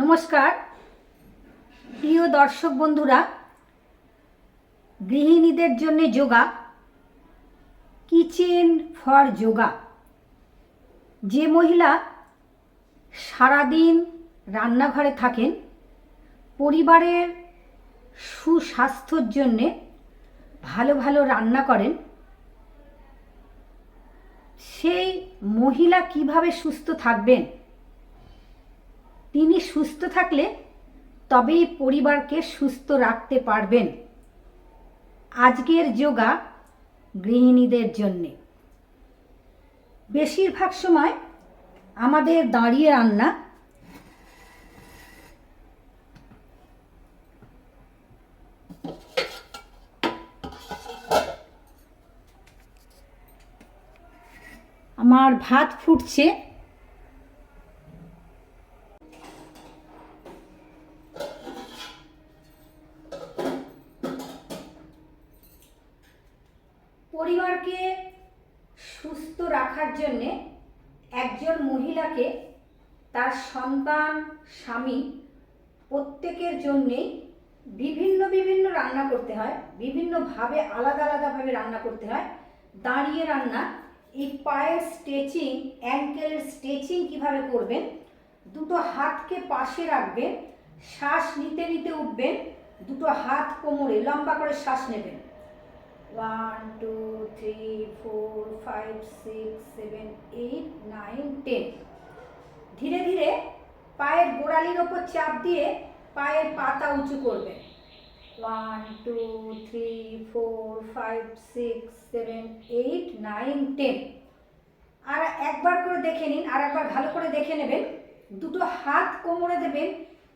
নমস্কার। প্রিয় দর্শক বন্ধুরা, গৃহিণীদের জন্য যোগা, কিচেন ফর যোগা। যে মহিলা সারাদিন রান্নাঘরে থাকেন, পরিবারের সুস্বাস্থ্যর জন্যে ভালো ভালো রান্না করেন, সেই মহিলা কীভাবে সুস্থ থাকবেন তিনি সুস্থ থাকলে তবেই পরিবারকে সুস্থ রাখতে পারবেন। আজকের যোগা গৃহিণীদের জন্যে। বেশিরভাগ সময় আমাদের দাঁড়িয়ে রান্না আমার ভাত ফুটছে। পরিবারকে সুস্থ রাখার জন্যে একজন মহিলাকে তার সন্তান, স্বামী প্রত্যেকের জন্যেই বিভিন্ন বিভিন্ন রান্না করতে হয় বিভিন্নভাবে আলাদা আলাদাভাবে রান্না করতে হয়। দাঁড়িয়ে রান্না, এই পায়ের স্ট্রেচিং অ্যাঙ্কেলের স্ট্রেচিং কীভাবে করবেন? দুটো হাতকে পাশে রাখবেন, শ্বাস নিতে নিতে উঠবেন, দুটো হাত কোমরে লম্বা করে শ্বাস নেবেন। One two three four five six seven eight nine ten ধীরে ধীরে পায়ের গোড়ালির ওপর চাপ দিয়ে পায়ের পাতা উঁচু করবেন one two three four five six seven eight nine ten আর একবার করে দেখে নিন, আর একবার ভালো করে দেখে নেবেন। দুটো হাত কোমরে দেবেন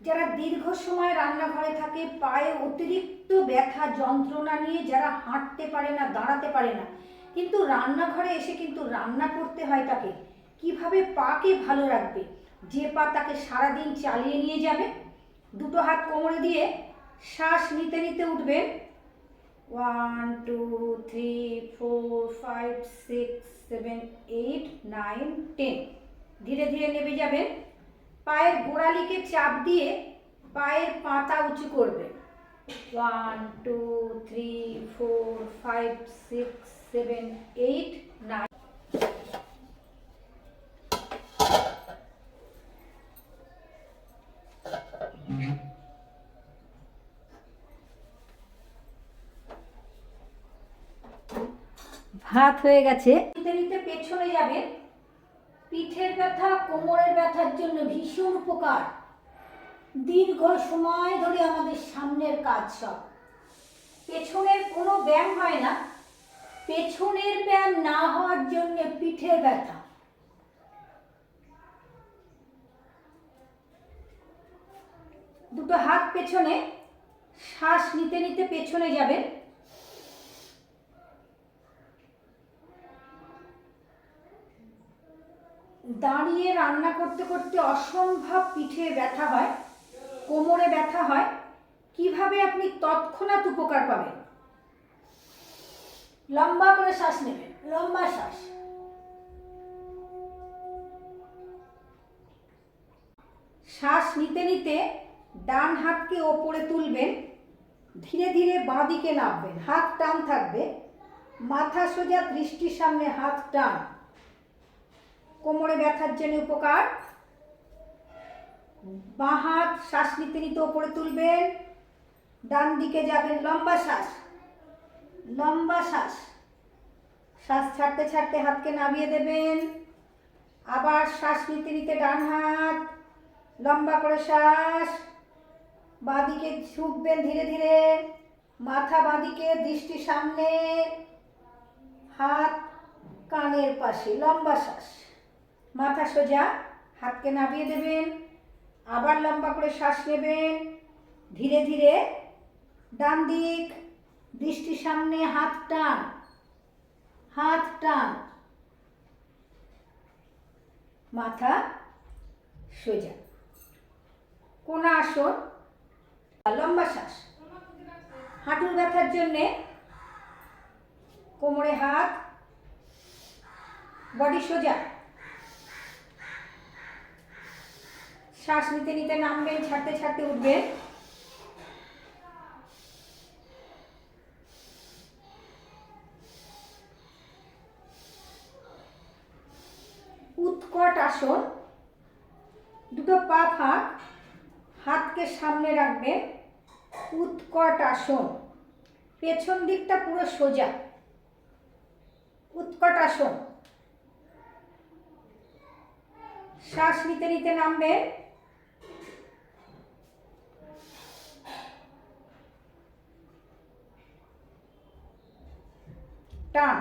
যারা দীর্ঘ সময় রান্নাঘরে থাকে, পায়ে অতিরিক্ত ব্যথা, যন্ত্রণা নিয়ে যারা হাঁটতে পারে না, দাঁড়াতে পারে না, কিন্তু রান্নাঘরে এসে কিন্তু রান্না করতে হয় তাকে। কীভাবে পাকে ভালো রাখবে? যে পা তাকে সারাদিন চালিয়ে নিয়ে যাবে, দুটো হাত কোমরে দিয়ে শ্বাস নিতে নিতে উঠবে। One, two, three, four, five, six, seven, eight, nine, ten, ধীরে ধীরে নেমে যাবেন পায়ের গোড়ালিকে চাপ দিয়ে পায়ের পাতা উঁচু করবে। One two three four five six seven eight nine ভাত হয়ে গেছে। নিতে নিতে পেছনে যাবেন পিঠের ব্যথা, কোমরের ব্যথার জন্য ভীষণ উপকার। দীর্ঘ সময় ধরে আমাদের সামনের কাজ সব। পেছনের কোনো ব্যায়াম হয় না। পেছনের ব্যায়াম না হওয়ার জন্য পিঠের ব্যথা। দুটো হাত পেছনে, শ্বাস নিতে নিতে পেছনে যাবেন। দাঁড়িয়ে রান্না করতে করতে অসম্ভব পিঠে ব্যথা হয়, কোমরে ব্যথা হয়। কীভাবে আপনি তৎক্ষণাৎ উপকার পাবেন? লম্বা করে শ্বাস নেবেন, লম্বা শ্বাস। শ্বাস নিতে নিতে ডান হাতকে ওপরে তুলবেন, ধীরে ধীরে বাঁ দিকে নামবেন, হাত টান থাকবে, মাথা সোজা দৃষ্টির সামনে হাত টান। কোমরে ব্যথার জন্য উপকার? বাঁ হাত শ্বাস নিতে নিতে ওপরে তুলবেন। ডান দিকে যাবেন, লম্বা শ্বাস। লম্বা শ্বাস। শ্বাস ছাড়তে ছাড়তে হাতকে নামিয়ে দেবেন। আবার শ্বাস নিতে নিতে ডান হাত। লম্বা করে শ্বাস। বাঁদিকে ঝুঁকবেন ধীরে ধীরে। মাথা বাঁদিকে, দৃষ্টি সামনে। হাত কানের পাশে, লম্বা শ্বাস। মাথা সোজা, হাতকে নামিয়ে দেবেন, আবার লম্বা করে শ্বাস নেবেন, ধীরে ধীরে ডান দিক, দৃষ্টি সামনে, হাত টান হাত টান। মাথা সোজা। কোনা আসন, লম্বা শ্বাস। হাঁটুর ব্যথার জন্যে কোমরে হাত, বডি সোজা। শ্বাস নিতে নিতে নামবেন, ছাড়তে ছাড়তে উঠবেন। উৎকট আসন। দুটো পা ফাঁক, হাতকে সামনে রাখবেন। উৎকট আসন। পেছন দিকটা পুরো সোজা। উৎকট আসন। শ্বাস নিতে নিতে নামবেন। টান